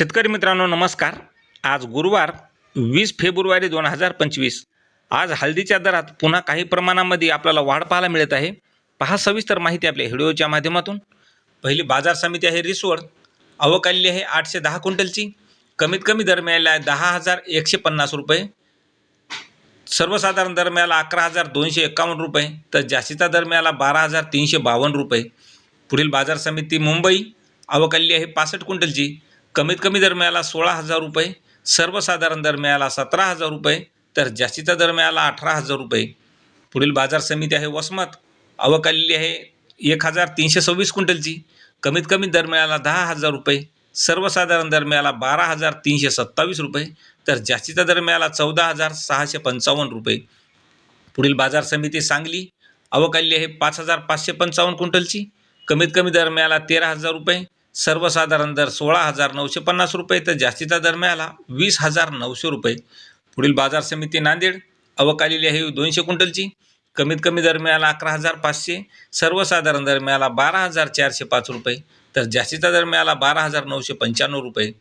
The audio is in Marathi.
शेतकरी मित्रांनो नमस्कार. आज गुरुवार वीस फेब्रुवारी दोन हजार पंचवीस. आज हळदीच्या दरात पुन्हा काही प्रमाणामध्ये आपल्याला वाढ पाहायला मिळत आहे. पहा सविस्तर माहिती आपल्या व्हिडिओच्या माध्यमातून. पहिली बाजार समिती आहे रिसोड आवक आलेली आहे आठशे दहा क्विंटलची. कमीत कमी दर मिळाला आहे दहा हजार एकशे पन्नास रुपये. सर्वसाधारण दर मिळाला अकरा हजार दोनशे एकावन्न रुपये. तर जास्तीचा दर मिळाला बारा हजार तीनशे बावन्न रुपये. पुढील बाजार समिती मुंबई. आवक आलेली आहे पासष्ट क्विंटलची. कमीत कमी दर मिळाला सोळा हजार रुपये सर्वसाधारण दर मिळाला सतरा हजार रुपये तर जास्तीचा दर मिळाला अठरा हजार रुपये. पुढील बाजार समिती आहे वसमत. आवक आलेली आहे एक हजार तीनशे सव्वीस क्विंटलची. कमीत कमी दर मिळाला दहा हजार रुपये सर्वसाधारण दर मिळाला बारा हजार तीनशे सत्तावीस रुपये तर जास्तीचा दर मिळाला चौदा हजार सहाशे पंचावन्न रुपये. पुढील बाजार समिती सांगली. आवक आलेली आहे पाच हजार पाचशे पंचावन्न क्विंटलची. कमीत कमी दर मिळाला तेरा हजार रुपये सर्वसाधारण दर सोळा हजार नऊशे पन्नास रुपये. तर जास्तीचा दर मिळाला. वीस हजार नऊशे रुपये. पुढील बाजार समिती नांदेड. आवक आलेली आहे दोनशे क्विंटलची. कमीत कमी दर मिळाला अकरा हजार पाचशे. सर्वसाधारण दर मिळाला बारा हजार चारशे पाच रुपये. तर जास्तीचा दर मिळाला बारा हजार नऊशे पंच्याण्णव रुपये.